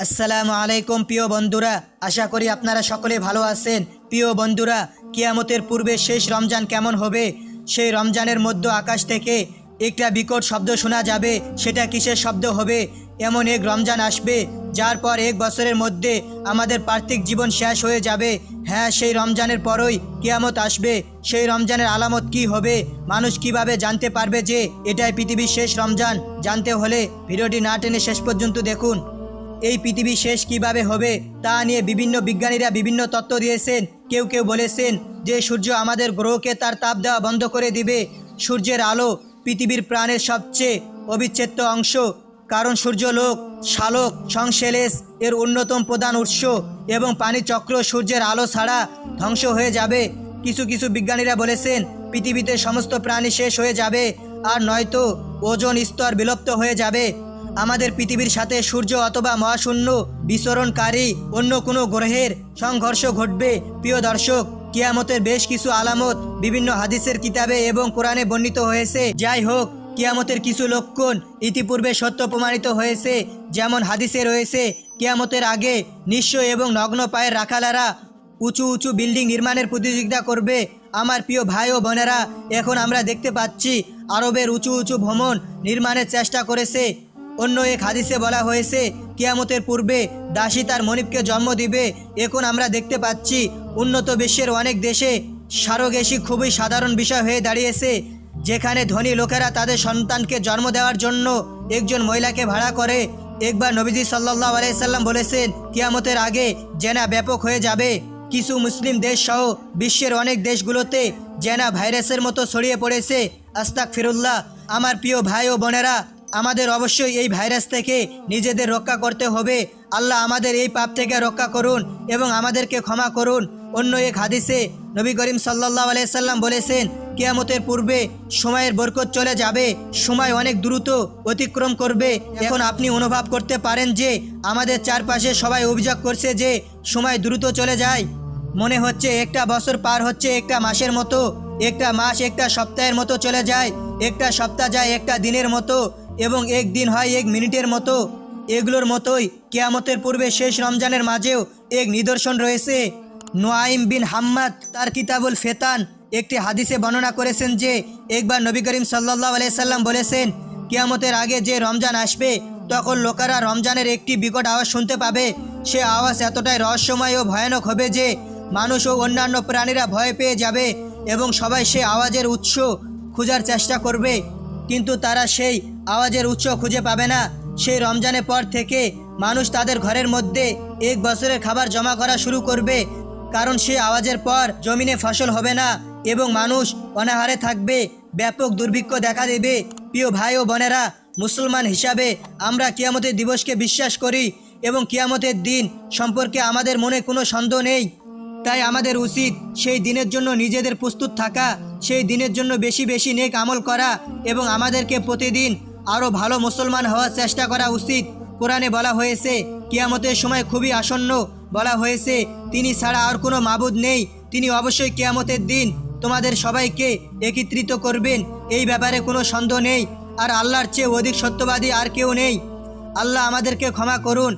আসসালামু আলাইকুম প্রিয় বন্ধুরা, আশা করি আপনারা সকলে ভালো আছেন। প্রিয় বন্ধুরা, কিয়ামতের পূর্বে শেষ রমজান কেমন হবে? সেই রমজানের মধ্য আকাশ থেকে একটা বিকট শব্দ শোনা যাবে, সেটা কিসের শব্দ হবে? এমন এক রমজান আসবে, যার পর এক বছরের মধ্যে আমাদের পার্থিক জীবন শেষ হয়ে যাবে। হ্যাঁ সেই রমজানের পরই কিয়ামত আসবে। সেই রমজানের আলামত কি হবে? মানুষ কীভাবে জানতে পারবে যে এটাই পৃথিবীর শেষ রমজান? জানতে হলে ভিডিওটি না টেনে শেষ পর্যন্ত দেখুন। এই পৃথিবী শেষ কীভাবে হবে তা নিয়ে বিভিন্ন বিজ্ঞানীরা বিভিন্ন তত্ত্ব দিয়েছেন। কেউ কেউ বলেছেন যে সূর্য আমাদের গ্রহকে তার তাপ দেওয়া বন্ধ করে দিবে। সূর্যের আলো পৃথিবীর প্রাণের সবচেয়ে অবিচ্ছেদ্য অংশ। কারণ সূর্যলোক শালক সংশ্লেষ এর অন্যতম প্রধান উৎস এবং পানি চক্র সূর্যের আলো ছাড়া ধ্বংস হয়ে যাবে। কিছু কিছু বিজ্ঞানীরা বলেছেন, পৃথিবীতে সমস্ত প্রাণী শেষ হয়ে যাবে আর নয়তো ওজন স্তর বিলুপ্ত হয়ে যাবে। আমাদের পৃথিবীর সাথে সূর্য অথবা মহাশূন্য বিচরণকারী অন্য কোনো গ্রহের সংঘর্ষ ঘটবে। প্রিয় দর্শক, কিয়ামতের বেশ কিছু আলামত বিভিন্ন হাদিসের কিতাবে এবং কোরআনে বর্ণিত হয়েছে। যাই হোক, কিয়ামতের কিছু লক্ষণ ইতিপূর্বে সত্য প্রমাণিত হয়েছে। যেমন হাদিসে রয়েছে, কিয়ামতের আগে নিঃস্ব এবং নগ্ন পায়ের রাখালারা উঁচু উঁচু বিল্ডিং নির্মাণের প্রতিযোগিতা করবে। আমার প্রিয় ভাই ও বোনেরা, এখন আমরা দেখতে পাচ্ছি, আরবের উঁচু উঁচু ভ্রমণ নির্মাণের চেষ্টা করেছে। অন্য এক হাদিসে বলা হয়েছে, কিয়ামতের পূর্বে দাসী তার মনিবকে জন্ম দিবে। এখন আমরা দেখতে পাচ্ছি, উন্নত বিশ্বের অনেক দেশে সারোগেশি খুবই সাধারণ বিষয় হয়ে দাঁড়িয়েছে, যেখানে ধনী লোকেরা তাদের সন্তানকে জন্ম দেওয়ার জন্য একজন মহিলাকে ভাড়া করে। একবার নবীজি সাল্লাহ আলাইসাল্লাম বলেছেন, কিয়ামতের আগে জেনা ব্যাপক হয়ে যাবে। কিছু মুসলিম দেশ সহ বিশ্বের অনেক দেশগুলোতে জেনা ভাইরাসের মতো ছড়িয়ে পড়েছে। আস্তাক ফিরুল্লাহ আমার প্রিয় ভাই ও বোনেরা আমাদের অবশ্যই এই ভাইরাস থেকে নিজেদের রক্ষা করতে হবে। আল্লাহ আমাদের এই পাপ থেকে রক্ষা করুন এবং আমাদেরকে ক্ষমা করুন। অন্য এক হাদিসে নবী করিম সাল্লাহ আলাইসাল্লাম বলেছেন, কিয়ামতের পূর্বে সময়ের বরকত চলে যাবে, সময় অনেক দ্রুত অতিক্রম করবে। এখন আপনি অনুভব করতে পারেন যে, আমাদের চারপাশে সবাই অভিযোগ করছে যে, সময় দ্রুত চলে যায়। মনে হচ্ছে একটা বছর পার হচ্ছে, একটা মাসের মতো, একটা মাস একটা সপ্তাহের মতো চলে যায়, একটা সপ্তাহ যায়, একটা দিনের মতো। এবং এক দিন হয় এক মিনিটের মতো, এগুলোর মতোই কেয়ামতের পূর্বে শেষ রমজানের মাঝেও এক নিদর্শন রয়েছে। নোয়াইম বিন হাম্মাদ তার কিতাবুল ফেতান একটি হাদিসে বর্ণনা করেছেন যে, একবার নবী করিম সাল্লাহ আলাইসাল্লাম বলেছেন, কেয়ামতের আগে যে রমজান আসবে, তখন লোকেরা রমজানের একটি বিকট আওয়াজ শুনতে পাবে। সে আওয়াজ এতটাই রহস্যময় ও ভয়ানক হবে যে, মানুষ ও অন্যান্য প্রাণীরা ভয় পেয়ে যাবে এবং সবাই সে আওয়াজের উৎস খোঁজার চেষ্টা করবে। কিন্তু তারা সেই আওয়াজের উৎস খুঁজে পাবে না। সেই রমজানের পর থেকে মানুষ তাদের ঘরের মধ্যে এক বছরের খাবার জমা করা শুরু করবে। কারণ সেই আওয়াজের পর জমিনে ফসল হবে না এবং মানুষ অনাহারে থাকবে। ব্যাপক দুর্ভিক্ষ দেখা দেবে। প্রিয় ভাই ও বোনেরা, মুসলমান হিসাবে আমরা কিয়ামতের দিবসকে বিশ্বাস করি এবং কিয়ামতের দিন সম্পর্কে আমাদের মনে কোনো সন্দেহ নেই। তাই আমাদের উচিত সেই দিনের জন্য নিজেদের প্রস্তুত থাকা, সেই দিনের জন্য বেশি বেশি নেক আমল করা এবং আমাদেরকে প্রতিদিন আরও ভালো মুসলমান হওয়ার চেষ্টা করা উচিত। কোরআনে বলা হয়েছে, কিয়ামতের সময় খুবই আসন্ন বলা হয়েছে, তিনি ছাড়া আর কোনো মাবুদ নেই, তিনি অবশ্যই কিয়ামতের দিন তোমাদের সবাইকে একত্রিত করবেন, এই ব্যাপারে কোনো সন্দেহ নেই, আর আল্লাহর চেয়ে অধিক সত্যবাদী আর কেউ নেই। আল্লাহ আমাদেরকে ক্ষমা করুন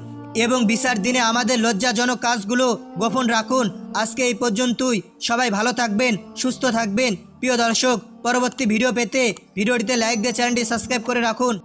এবং বিচার দিনে আমাদের লজ্জাজনক কাজগুলো গোপন রাখুন। আজকে এই পর্যন্তই, সবাই ভালো থাকবেন, সুস্থ থাকবেন। প্রিয় দর্শক পরবর্তী ভিডিও পেতে ভিডিওটিতে লাইক দিয়ে চ্যানেলটি সাবস্ক্রাইব করে রাখুন।